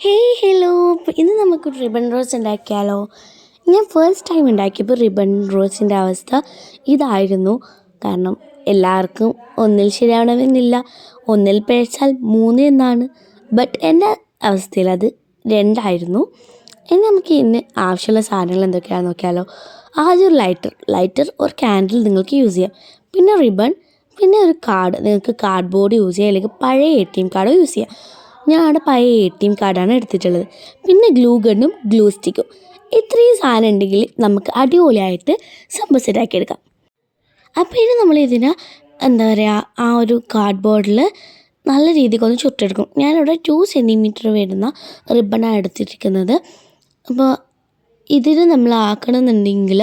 Hey hello. ഇന്ന് നമുക്ക് ribbon rose ഉണ്ടാക്കിയാലോ? ഞാൻ ഫസ്റ്റ് ടൈം ഉണ്ടാക്കിയപ്പോൾ റിബൺ റോസിന്റെ അവസ്ഥ ഇതായിരുന്നു. കാരണം എല്ലാവർക്കും ഒന്നിൽ ശരിയാവണമെന്നില്ല. ഒന്നിൽ പിഴച്ചാൽ മൂന്ന് എന്നാണ്. ബട്ട് എന്റെ അവസ്ഥയിൽ അത് രണ്ടായിരുന്നു. ഇനി നമുക്ക് ഇന്ന് ആവശ്യമുള്ള സാധനങ്ങൾ എന്തൊക്കെയാണെന്ന് നോക്കിയാലോ. ആദ്യം ഒരു ലൈറ്റർ ലൈറ്റർ ഒരു ക്യാൻഡിൽ നിങ്ങൾക്ക് യൂസ് ചെയ്യാം. പിന്നെ റിബൺ പിന്നെ ഒരു കാർഡ് നിങ്ങൾക്ക് കാർഡ് ബോർഡ് യൂസ് ചെയ്യാം. അല്ലെങ്കിൽ പഴയ എ ടി എം കാർഡോ യൂസ് ചെയ്യാം. ഞാൻ അവിടെ പഴയ എ ടി എം കാർഡാണ് എടുത്തിട്ടുള്ളത്. പിന്നെ ഗ്ലൂ ഗണ്ണും ഗ്ലൂ സ്റ്റിക്കും ഇത്രയും സാധനം ഉണ്ടെങ്കിൽ നമുക്ക് അടിപൊളിയായിട്ട് സംഭവം എടുക്കാം. അപ്പോൾ ഇനി നമ്മൾ ഇതിനെ എന്താ പറയുക ആ ഒരു കാർഡ് ബോർഡിൽ നല്ല രീതിക്ക് ഒന്ന് ചുട്ടെടുക്കും. ഞാനിവിടെ ടു സെന്റിമീറ്റർ വരുന്ന റിബണാണ് എടുത്തിരിക്കുന്നത്. അപ്പോൾ ഇതിന് നമ്മൾ ആക്കണമെന്നുണ്ടെങ്കിൽ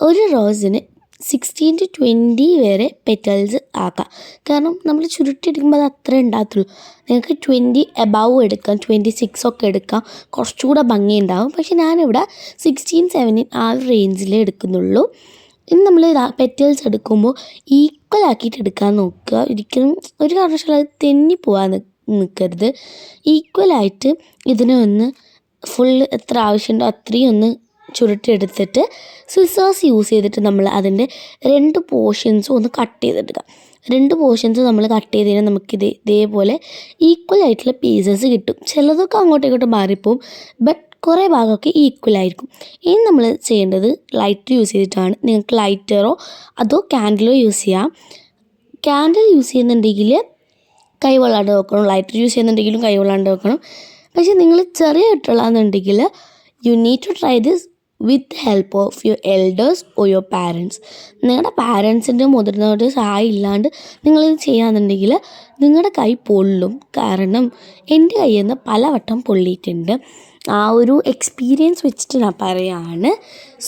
ഒരു റോസിന് സിക്സ്റ്റീൻ ടു ട്വന്റി വരെ പെറ്റൽസ് ആക്കാം. കാരണം നമ്മൾ ചുരുട്ടിയെടുക്കുമ്പോൾ അത് അത്ര ഉണ്ടാകത്തുള്ളൂ. നിങ്ങൾക്ക് ട്വന്റി എബവ് എടുക്കാം ട്വന്റി സിക്സ് ഒക്കെ എടുക്കാം. കുറച്ചുകൂടെ ഭംഗി ഉണ്ടാവും. പക്ഷെ ഞാനിവിടെ സിക്സ്റ്റീൻ സെവന്റീൻ ആ ഒരു റേഞ്ചിലേ എടുക്കുന്നുള്ളൂ. ഇനി നമ്മൾ പെറ്റൽസ് എടുക്കുമ്പോൾ ഈക്വൽ ആക്കിയിട്ട് എടുക്കാൻ നോക്കുക. ഒരിക്കലും ഒരു കാരണവശാലും അത് തെന്നി പോകാൻ നിൽക്കരുത് ഈക്വലായിട്ട് ഇതിനെ ഒന്ന് ഫുൾ എത്ര ആവശ്യമുണ്ടോ അത്രയും ഒന്ന് ചുരുട്ടിയെടുത്തിട്ട് സിസേഴ്സ് യൂസ് ചെയ്തിട്ട് നമ്മൾ അതിന്റെ രണ്ട് പോർഷൻസും ഒന്ന് കട്ട് ചെയ്തെടുക്കുക രണ്ട് പോർഷൻസ് നമ്മൾ കട്ട് ചെയ്ത് കഴിഞ്ഞാൽ നമുക്ക് ഇതേ ഇതേപോലെ ഈക്വൽ ആയിട്ടുള്ള പീസസ് കിട്ടും. ചിലതൊക്കെ അങ്ങോട്ടും ഇങ്ങോട്ടും മാറിപ്പോവും ബട്ട് കുറേ ഭാഗമൊക്കെ ഈക്വൽ ആയിരിക്കും. ഇനി നമ്മൾ ചെയ്യേണ്ടത് ലൈറ്റർ യൂസ് ചെയ്തിട്ടാണ്. നിങ്ങൾക്ക് ലൈറ്ററോ അതോ ക്യാൻഡിലോ യൂസ് ചെയ്യാം. ക്യാൻഡിൽ യൂസ് ചെയ്യുന്നുണ്ടെങ്കിൽ കൈ വെള്ളാണ്ട് വെക്കണം. ലൈറ്റർ യൂസ് ചെയ്യുന്നുണ്ടെങ്കിലും കൈ വെള്ളാണ്ട് വെക്കണം. പക്ഷേ നിങ്ങൾ ചെറിയ ഇട്ടുള്ളതെന്നുണ്ടെങ്കിൽ you need to try this with help of your elders or your parents നിങ്ങളുടെ പാരൻസിന്റെ മുതിർന്നവരുടെ സഹായം ഇല്ലാണ്ട് നിങ്ങളിത് ചെയ്യാന്നുണ്ടെങ്കിൽ നിങ്ങളുടെ കൈ പൊള്ളും. കാരണം എന്റെ കയ്യിൽ നിന്ന് പലവട്ടം പൊള്ളിയിട്ടുണ്ട്. ആ ഒരു എക്സ്പീരിയൻസ് വെച്ചിട്ട് ഞാൻ പറയുകയാണ്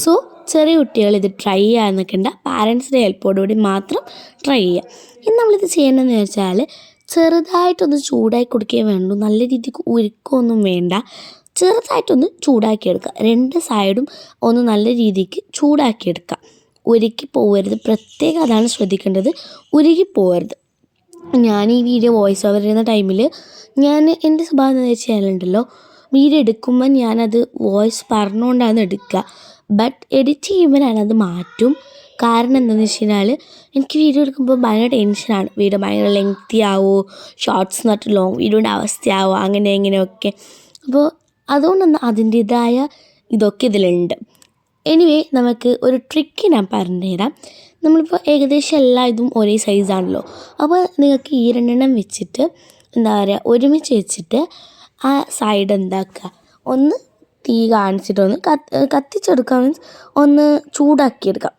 സോ ചെറിയ കുട്ടികൾ ഇത് ട്രൈ ചെയ്യാൻ നിൽക്കേണ്ട പാരൻസിന്റെ ഹെൽപ്പോടുകൂടി മാത്രം ട്രൈ ചെയ്യുക. ഇനി നമ്മളിത് ചെയ്യേണ്ടതെന്ന് വെച്ചാൽ ചെറുതായിട്ടൊന്ന് ചൂടായി കൊടുക്കുകയും വേണ്ടു. നല്ല രീതിക്ക് ഉരുക്കൊന്നും വേണ്ട. ചെറുതായിട്ടൊന്ന് ചൂടാക്കിയെടുക്കുക. രണ്ട് സൈഡും ഒന്ന് നല്ല രീതിക്ക് ചൂടാക്കിയെടുക്കുക. ഉരുക്കി പോകരുത് പ്രത്യേകം അതാണ് ശ്രദ്ധിക്കേണ്ടത്. ഉരുകി പോകരുത് ഞാൻ ഈ വീഡിയോ വോയിസ് ഓവർ ചെയ്യുന്ന ടൈമിൽ ഞാൻ എന്റെ സ്വഭാവം എന്താ വെച്ചാലുണ്ടല്ലോ വീഡിയോ എടുക്കുമ്പോൾ ഞാനത് വോയിസ് പറഞ്ഞുകൊണ്ടാണ് എടുക്കുക. ബട്ട് എഡിറ്റ് ചെയ്യുമ്പോൾ ഞാനത് മാറ്റും. കാരണം എന്താണെന്ന് വെച്ച് കഴിഞ്ഞാൽ എനിക്ക് വീഡിയോ എടുക്കുമ്പോൾ ഭയങ്കര ടെൻഷനാണ് വീഡിയോ ഭയങ്കര ലെങ്തി ആവുമോ ഷോർട്സ് എന്നിട്ട് ലോങ് വീഡിയോന്റെ അവസ്ഥയാവോ അങ്ങനെ ഇങ്ങനെയൊക്കെ. അപ്പോൾ അതുകൊണ്ടൊന്ന് അതിന്റേതായ ഇതൊക്കെ ഇതിലുണ്ട്. എനിവേ നമുക്ക് ഒരു ട്രിക്ക് ഞാൻ പറഞ്ഞു പറഞ്ഞുതരാം. നമ്മളിപ്പോൾ ഏകദേശം എല്ലാ ഇതും ഒരേ സൈസാണല്ലോ അപ്പോൾ നിങ്ങൾക്ക് ഈ രണ്ടെണ്ണം വെച്ചിട്ട് എന്താ പറയുക ഒരുമിച്ച് വെച്ചിട്ട് ആ സൈഡ് എന്താക്കുക? ഒന്ന് തീ കാണിച്ചിട്ടൊന്ന് കത്ത് കത്തിച്ചെടുക്കുക. മീൻസ് ഒന്ന് ചൂടാക്കിയെടുക്കാം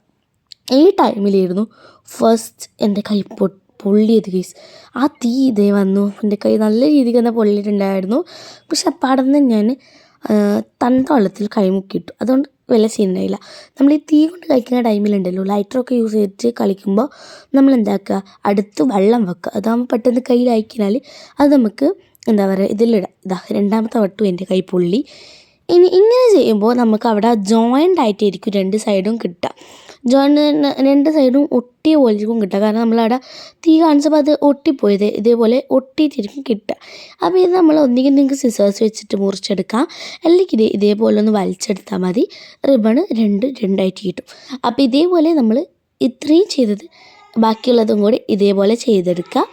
ഈ ടൈമിലായിരുന്നു ഫസ്റ്റ് എന്റെ കൈ പൊ പൊള്ളിയത് കേസ് ആ തീ ഇതേ വന്നു. എന്റെ കൈ നല്ല രീതിക്ക് തന്നെ പൊള്ളിയിട്ടുണ്ടായിരുന്നു. പക്ഷെ അപ്പാടന്ന് ഞാൻ തണുത്ത വെള്ളത്തിൽ കൈ മുക്കിയിട്ടു അതുകൊണ്ട് വലിയ സീനുണ്ടായില്ല. നമ്മൾ ഈ തീ കൊണ്ട് കഴിക്കുന്ന ടൈമിലുണ്ടല്ലോ ലൈറ്ററൊക്കെ യൂസ് ചെയ്തിട്ട് കളിക്കുമ്പോൾ നമ്മൾ എന്താക്കുക അടുത്ത് വെള്ളം വെക്കുക. അതാകുമ്പോൾ പെട്ടെന്ന് കയ്യിലായിക്കിനാൽ അത് നമുക്ക് എന്താ പറയുക ഇതിലിടാം. ഇതാ രണ്ടാമത്തെ വട്ടു എന്റെ കൈ പൊള്ളി. ഇനി ഇങ്ങനെ ചെയ്യുമ്പോൾ നമുക്ക് അവിടെ ജോയിന്റ് ആയിട്ടായിരിക്കും രണ്ട് സൈഡും കിട്ടുക. ജോയിന്റ് രണ്ട് സൈഡും ഒട്ടിയ പോലെയായിരിക്കും കിട്ടുക. കാരണം നമ്മളവിടെ തീ കാണിച്ചപ്പോൾ അത് ഒട്ടിപ്പോയത് ഇതേപോലെ ഒട്ടിയിട്ടിരിക്കും കിട്ടുക. അപ്പോൾ ഇത് നമ്മൾ ഒന്നുകിൽ നിങ്ങൾക്ക് സിസേഴ്സ് വെച്ചിട്ട് മുറിച്ചെടുക്കാം. അല്ലെങ്കിൽ ഇത് ഇതേപോലെ ഒന്ന് വലിച്ചെടുത്താൽ മതി. റിബണ് രണ്ട് രണ്ടായിട്ട് കിട്ടും. അപ്പോൾ ഇതേപോലെ നമ്മൾ ഇത്രയും ചെയ്തത് ബാക്കിയുള്ളതും കൂടി ഇതേപോലെ ചെയ്തെടുക്കുക.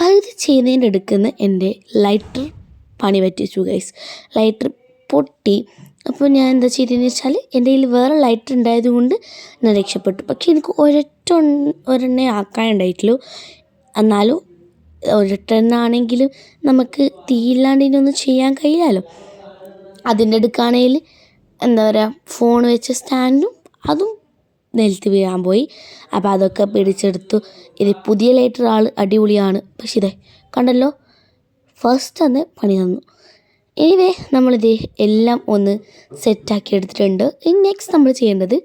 പകുതി ചെയ്യുന്നതിന്റെ എടുക്കുന്ന എന്റെ ലൈറ്റർ പണി പറ്റിച്ചു ഗൈസ് ലൈറ്റർ പൊട്ടി. അപ്പോൾ ഞാൻ എന്താ ചെയ്തതെന്ന് വെച്ചാൽ എന്റെ കയ്യിൽ വേറെ ലൈറ്റർ ഉണ്ടായത് കൊണ്ട് ഞാൻ രക്ഷപ്പെട്ടു. പക്ഷേ എനിക്ക് ഒരൊറ്റ ഒരെണ്ണേ ആക്കാനുണ്ടായിട്ടുള്ളൂ എന്നാലും ഒരൊറ്റെണ്ണാണെങ്കിലും നമുക്ക് തീയില്ലാണ്ട് ഒന്നും ചെയ്യാൻ കഴിയില്ലല്ലോ. അതിന്റെ അടുക്കാണെങ്കിൽ എന്താ പറയുക ഫോൺ വെച്ച സ്റ്റാൻഡും അതും നിലത്ത് വീഴാൻ പോയി. അപ്പോൾ അതൊക്കെ പിടിച്ചെടുത്തു. ഇത് പുതിയ ലൈറ്റർ ആൾ അടിപൊളിയാണ്. പക്ഷേ ഇതേ കണ്ടല്ലോ ഫസ്റ്റ് തന്നെ പണി തന്നു. എനിവേ നമ്മളിത് എല്ലാം ഒന്ന് സെറ്റാക്കി എടുത്തിട്ടുണ്ട്. ഇനി നെക്സ്റ്റ് നമ്മൾ ചെയ്യേണ്ടത്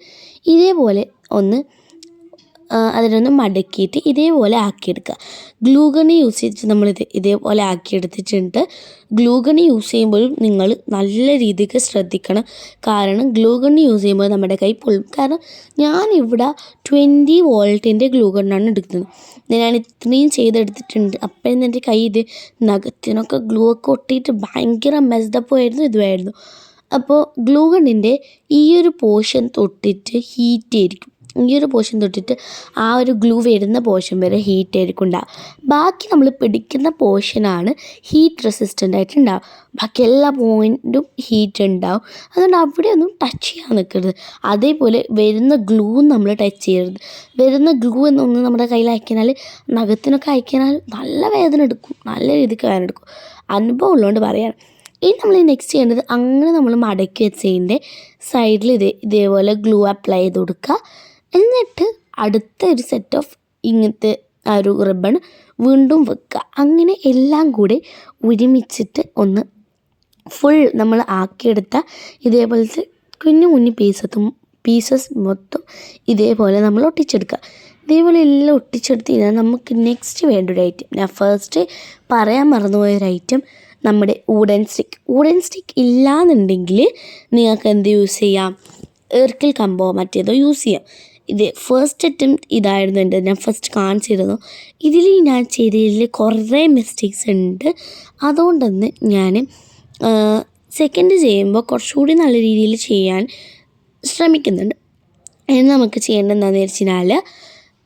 ഇതേപോലെ ഒന്ന് അതിനൊന്ന് മടക്കിയിട്ട് ഇതേപോലെ ആക്കിയെടുക്കുക. ഗ്ലൂഗണി യൂസ് ചെയ്തിട്ട് നമ്മളിത് ഇതേപോലെ ആക്കിയെടുത്തിട്ടുണ്ട്. ഗ്ലൂഗണി യൂസ് ചെയ്യുമ്പോഴും നിങ്ങൾ നല്ല രീതിക്ക് ശ്രദ്ധിക്കണം. കാരണം ഗ്ലൂഗണി യൂസ് ചെയ്യുമ്പോൾ നമ്മുടെ കൈ പൊള്ളും. കാരണം ഞാനിവിടെ ട്വന്റി വോൾട്ടിന്റെ ഗ്ലൂഗണ്ണാണ് എടുക്കുന്നത്. ഞാൻ ഇത്രയും ചെയ്തെടുത്തിട്ടുണ്ട്. അപ്പോഴും എന്റെ കൈ ഇത് നഖത്തിനൊക്കെ ഗ്ലൂ ഒക്കെ ഒട്ടിയിട്ട് ഭയങ്കര മെസ്ഡപ്പായിരുന്നു ഇതുമായിരുന്നു അപ്പോൾ ഗ്ലൂഗണിന്റെ ഈ ഒരു പോർഷൻ തൊട്ടിട്ട് ഹീറ്റ് ആയിരിക്കും. ഈ ഒരു പോർഷൻ തൊട്ടിട്ട് ആ ഒരു ഗ്ലൂ വരുന്ന പോർഷൻ വരെ ഹീറ്റ് ആയിരിക്കും ഉണ്ടാവുക ബാക്കി നമ്മൾ പിടിക്കുന്ന പോർഷനാണ് ഹീറ്റ് റെസിസ്റ്റന്റ് ആയിട്ട് ഉണ്ടാവുക. ബാക്കി എല്ലാ പോയിന്റും ഹീറ്റ് ഉണ്ടാവും. അതുകൊണ്ട് അവിടെ ഒന്നും ടച്ച് ചെയ്യാൻ നിൽക്കരുത് അതേപോലെ വരുന്ന ഗ്ലൂ നമ്മൾ ടച്ച് ചെയ്യരുത്. വരുന്ന ഗ്ലൂ എന്നൊന്ന് നമ്മുടെ കയ്യിൽ അയക്കിയാൽ നഖത്തിനൊക്കെ അയക്കിയാൽ നല്ല വേദന എടുക്കും. നല്ല രീതിക്ക് വേദന എടുക്കും. അനുഭവം ഉള്ളതുകൊണ്ട് പറയാം. ഇനി നമ്മൾ നെക്സ്റ്റ് ചെയ്യേണ്ടത് അങ്ങനെ നമ്മൾ മടക്കി വെച്ചതിന്റെ സൈഡിൽ ഇതേ ഇതേപോലെ ഗ്ലൂ അപ്ലൈ ചെയ്ത് കൊടുക്കുക. എന്നിട്ട് അടുത്ത ഒരു സെറ്റ് ഓഫ് ഇങ്ങനത്തെ ആ ഒരു റിബൺ വീണ്ടും വെക്കുക. അങ്ങനെ എല്ലാം കൂടെ ഒരുമിച്ചിട്ട് ഒന്ന് ഫുൾ നമ്മൾ ആക്കിയെടുത്ത ഇതേപോലത്തെ കുഞ്ഞു കുഞ്ഞു പീസത്തും പീസസ് മൊത്തം ഇതേപോലെ നമ്മൾ ഒട്ടിച്ചെടുക്കുക. ഇതേപോലെ എല്ലാം ഒട്ടിച്ചെടുത്ത് കഴിഞ്ഞാൽ നമുക്ക് നെക്സ്റ്റ് വേണ്ട ഒരു ഐറ്റം ഞാൻ ഫസ്റ്റ് പറയാൻ മറന്നുപോയ ഒരു ഐറ്റം നമ്മുടെ വുഡൻ സ്റ്റിക്ക് വുഡൻ സ്റ്റിക്ക് ഇല്ലാന്നുണ്ടെങ്കിൽ നിങ്ങൾക്ക് എന്ത് യൂസ് ചെയ്യാം? എർക്കിൽ കമ്പോ മറ്റേതോ യൂസ് ചെയ്യാം. ഇത് ഫസ്റ്റ് അറ്റംപ്റ്റ് ഇതായിരുന്നു എന്റെ ഞാൻ ഫസ്റ്റ് കാണിച്ചിരുന്നു ഇതിൽ ഞാൻ ചെയ്തതിൽ കുറേ മിസ്റ്റേക്സ് ഉണ്ട്. അതുകൊണ്ടെന്ന് ഞാൻ സെക്കൻഡ് ചെയ്യുമ്പോൾ കുറച്ചുകൂടി നല്ല രീതിയിൽ ചെയ്യാൻ ശ്രമിക്കുന്നുണ്ട്. ഇനി നമുക്ക് ചെയ്യേണ്ടത് എന്താണെന്ന് വെച്ച് കഴിഞ്ഞാൽ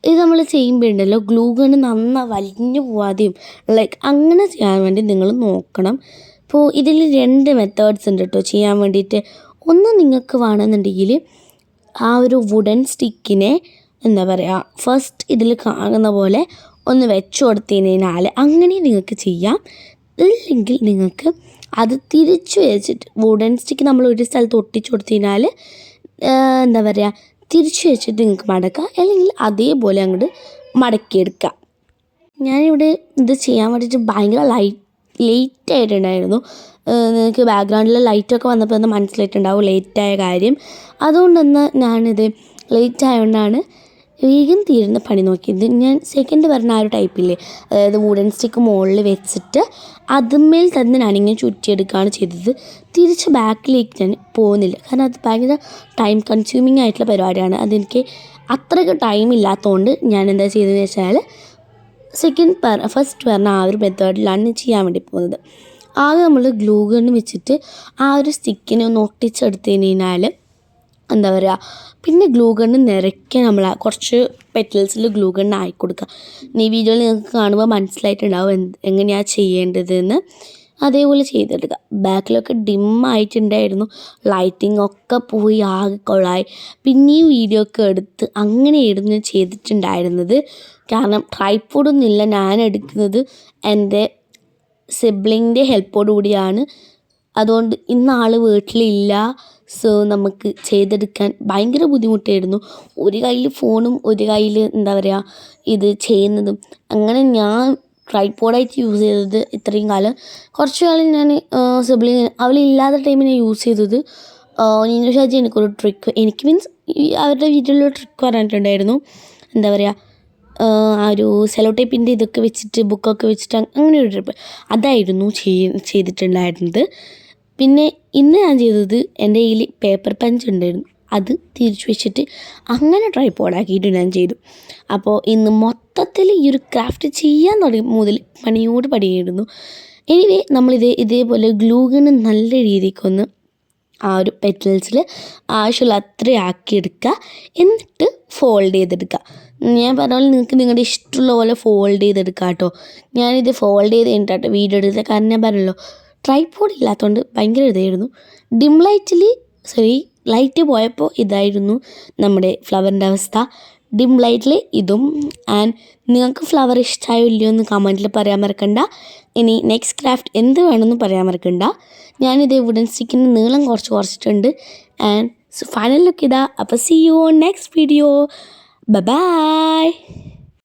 ഇത് നമ്മൾ ചെയ്യുമ്പോൾ ഉണ്ടല്ലോ ഗണ്ണ് നന്നാ വലിഞ്ഞു പോവാതെയും ലൈക്ക് അങ്ങനെ ചെയ്യാൻ വേണ്ടി നിങ്ങൾ നോക്കണം. ഇപ്പോൾ ഇതിൽ രണ്ട് മെത്തേഡ്സ് ഉണ്ട് കേട്ടോ ചെയ്യാൻ വേണ്ടിയിട്ട്. ഒന്ന് നിങ്ങൾക്ക് വേണമെന്നുണ്ടെങ്കിൽ ആ ഒരു വുഡൻ സ്റ്റിക്കിനെ എന്താ പറയുക ഫസ്റ്റ് ഇതിൽ കാണുന്ന പോലെ ഒന്ന് വെച്ച് കൊടുത്തതിനാൽ അങ്ങനെ നിങ്ങൾക്ക് ചെയ്യാം. ഇല്ലെങ്കിൽ നിങ്ങൾക്ക് അത് തിരിച്ചു വെച്ചിട്ട് വുഡൻ സ്റ്റിക്ക് നമ്മൾ ഒരു സ്ഥലത്ത് ഒട്ടിച്ചു കൊടുത്തതിനാൽ എന്താ പറയുക തിരിച്ചു വെച്ചിട്ട് നിങ്ങൾക്ക് മടക്കാം. അല്ലെങ്കിൽ അതേപോലെ അങ്ങോട്ട് മടക്കിയെടുക്കാം. ഞാനിവിടെ ഇത് ചെയ്യാൻ വേണ്ടിയിട്ട് ഭയങ്കര ലൈറ്റ് ലേറ്റ് ആയിട്ടുണ്ടായിരുന്നു. നിങ്ങൾക്ക് ബാക്ക്ഗ്രൗണ്ടിൽ ലൈറ്റൊക്കെ വന്നപ്പോൾ ഒന്ന് മനസ്സിലായിട്ടുണ്ടാവും ലേറ്റായ കാര്യം. അതുകൊണ്ട് തന്നെ ഞാനിത് ലേറ്റ് ആയതുകൊണ്ടാണ് വേഗം തീരുന്ന പണി നോക്കിയത്. ഞാൻ സെക്കൻഡ് പറഞ്ഞ ആ ഒരു ടൈപ്പില്ലേ അതായത് വുഡൻ സ്റ്റിക്ക് മുകളിൽ വെച്ചിട്ട് അതിന്മേൽ തന്നെ ഞാനിങ്ങനെ ചുറ്റിയെടുക്കുകയാണ് ചെയ്തത്. തിരിച്ച് ബാക്കിലേക്ക് ഞാൻ പോകുന്നില്ല. കാരണം അത് ഭയങ്കര ടൈം കൺസ്യൂമിങ് ആയിട്ടുള്ള പരിപാടിയാണ്. അതെനിക്ക് അത്രയ്ക്ക് ടൈം ഇല്ലാത്തതുകൊണ്ട് ഞാൻ എന്താ ചെയ്തതെന്ന് വെച്ചാൽ സെക്കൻഡ് ഫസ്റ്റ് പറഞ്ഞ ആ ഒരു മെത്തേഡിലാണ് ചെയ്യാൻ വേണ്ടി പോകുന്നത്. ആദ്യം നമ്മൾ ഗ്ലൂ ഗൺ വെച്ചിട്ട് ആ ഒരു സ്റ്റിക്കിനെ ഒന്ന് ഒട്ടിച്ചെടുത്തതിന് കഴിഞ്ഞാൽ എന്താ പറയുക പിന്നെ ഗ്ലൂ ഗണ്ണ് നിറയ്ക്കുക നമ്മൾ കുറച്ച് പെറ്റൽസിൽ ഗ്ലൂ ഗണ്ണ് ആയി കൊടുക്കുക ഈ വീഡിയോയിൽ നിങ്ങൾക്ക് കാണുമ്പോൾ മനസ്സിലായിട്ടുണ്ടാവും എന്ത് എങ്ങനെയാണ് ചെയ്യേണ്ടതെന്ന്. അതേപോലെ ചെയ്തെടുക്കുക ബാക്കിലൊക്കെ ഡിം ആയിട്ടുണ്ടായിരുന്നു. ലൈറ്റിംഗ് ഒക്കെ പോയി ആകെ കൊളായി. പിന്നെയും വീഡിയോ ഒക്കെ എടുത്ത് അങ്ങനെയായിരുന്നു ഞാൻ ചെയ്തിട്ടുണ്ടായിരുന്നത്. കാരണം ട്രൈപ്പോഡൊന്നുമില്ല ഞാൻ എടുക്കുന്നത് എന്റെ സിബ്ലിങ്ങിന്റെ ഹെൽപ്പോടുകൂടിയാണ്. അതുകൊണ്ട് ഇന്ന് ആൾ വീട്ടിലില്ല. സോ നമുക്ക് ചെയ്തെടുക്കാൻ ഭയങ്കര ബുദ്ധിമുട്ടായിരുന്നു. ഒരു കയ്യിൽ ഫോണും ഒരു കയ്യിൽ എന്താ പറയുക ഇത് ചെയ്യുന്നതും. അങ്ങനെ ഞാൻ ട്രൈപ്പോഡായിട്ട് യൂസ് ചെയ്തത് ഇത്രയും കാലം. കുറച്ച് കാലം ഞാൻ സിബ്ലിങ് അവളില്ലാത്ത ഞാൻ യൂസ് ചെയ്തത് നീനു ഷാജി എനിക്കൊരു ട്രിക്ക് എനിക്ക് മീൻസ് അവരുടെ വീട്ടിലൊരു ട്രിക്ക് പറഞ്ഞിട്ടുണ്ടായിരുന്നു. എന്താ പറയുക ആ ഒരു സെലോ ടേപ്പിന്റെ ഇതൊക്കെ വെച്ചിട്ട് ബുക്കൊക്കെ വെച്ചിട്ട് അങ്ങനെ ഒരു ട്രിപ്പ്. അതായിരുന്നു ചെയ് ചെയ്തിട്ടുണ്ടായിരുന്നത്. പിന്നെ ഇന്ന് ഞാൻ ചെയ്തത് എന്റെ കയ്യിൽ പേപ്പർ പഞ്ച് ഉണ്ടായിരുന്നു. അത് തിരിച്ചു വെച്ചിട്ട് അങ്ങനെ ട്രൈപ്പോഡാക്കിയിട്ട് ഞാൻ ചെയ്തു. അപ്പോൾ ഇന്ന് മൊത്തത്തിൽ ഈ ഒരു ക്രാഫ്റ്റ് ചെയ്യാൻ തുടങ്ങി മുതൽ പണിയോട് പണിയായിരുന്നു. എനിവേ നമ്മളിത് ഇതേപോലെ ഗ്ലൂഗണ് നല്ല രീതിക്കൊന്ന് ആ ഒരു പെറ്റൽസിൽ ആവശ്യമുള്ള അത്രയും ആക്കിയെടുക്കുക. എന്നിട്ട് ഫോൾഡ് ചെയ്തെടുക്കുക ഞാൻ പറഞ്ഞ പോലെ നിങ്ങൾക്ക് നിങ്ങളുടെ ഇഷ്ടമുള്ള പോലെ ഫോൾഡ് ചെയ്തെടുക്കുക കേട്ടോ ഞാനിത് ഫോൾഡ് ചെയ്ത് കഴിഞ്ഞിട്ടാട്ടോ വീഡിയോ എടുത്തത്. കാരണം ഞാൻ പറഞ്ഞല്ലോ ട്രൈപോഡ് ഇല്ലാത്തതുകൊണ്ട് ഭയങ്കര ഇതായിരുന്നു. ഡിം ലൈറ്റിൽ സോറി ലൈറ്റ് പോയപ്പോൾ ഇതായിരുന്നു നമ്മുടെ ഫ്ലവറിന്റെ അവസ്ഥ. ഡിം ലൈറ്റിൽ ഇതും. ആൻഡ് നിങ്ങൾക്ക് ഫ്ലവർ ഇഷ്ടമായോ ഇല്ലയോ എന്ന് കമന്റിൽ പറയാൻ മറക്കണ്ട. ഇനി നെക്സ്റ്റ് ക്രാഫ്റ്റ് എന്ത് വേണമെന്ന് പറയാൻ മറക്കണ്ട. ഞാനിത് വുഡൻ സ്റ്റിക്കിന്റെ നീളം കുറച്ച് കുറച്ചിട്ടുണ്ട്. And So final look at that. I'll see you on next video. Bye bye.